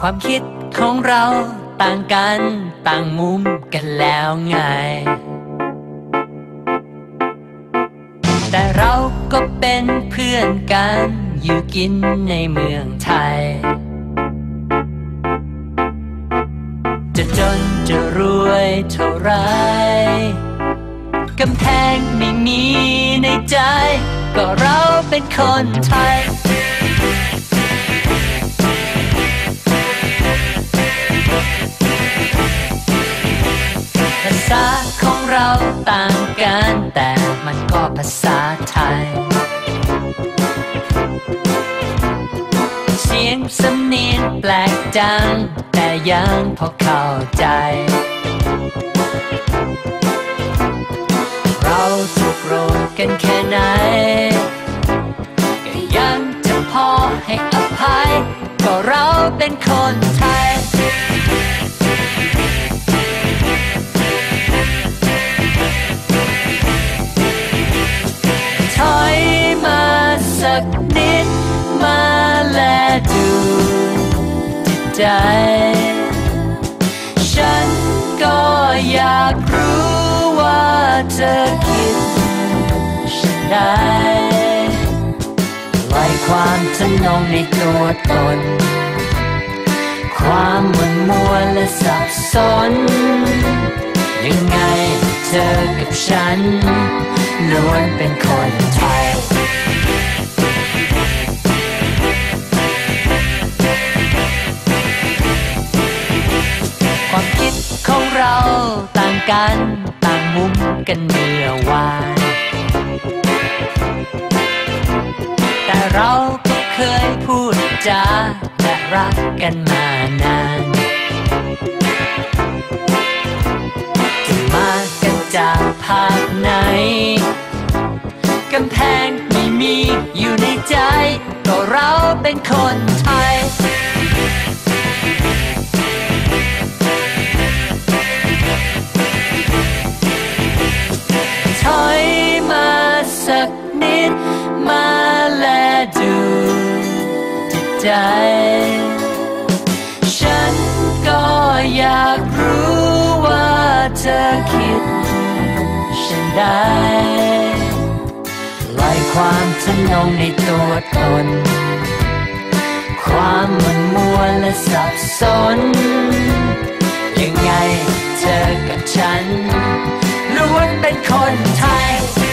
ความคิดของเราต่างกันต่างมุมกันแล้วไง แต่เราก็เป็นเพื่อนกันอยู่กินในเมืองไทย จะจนจะรวยเท่าไรกำแพงไม่มีในใจ ก็เราเป็นคนไทย เราต่างกันแต่มันก็ภาษาไทย เสียงสำเนียงแปลกจัง แต่ยังพอเข้าใจ เราถูกโกรธกันแค่ไหน ก็ยังจะพอให้อภัย ก็เราเป็นคนไทย ใจ ฉันก็อยากรู้ว่าเธอคิดฉันได้ปล่ความทะนงในตัวตน ความมุนมัวและสับสน ยังไงเธอกับฉันล้วนเป็นคนไทย ต่างกันต่างมุมกันเมื่อวาน แต่เราก็เคยพูดจาและรักกันมานานจะมากันจากภาคไหนกำแพงไม่มีอยู่ในใจ ก็เราเป็นคนไทย ใจ ฉันก็อยากรู้ว่าเธอคิดฉันได้ปล่อยความทะนงในตัวตน ความมันมัวและสับสน ยังไงเธอกับฉันล้วนเป็นคนไทย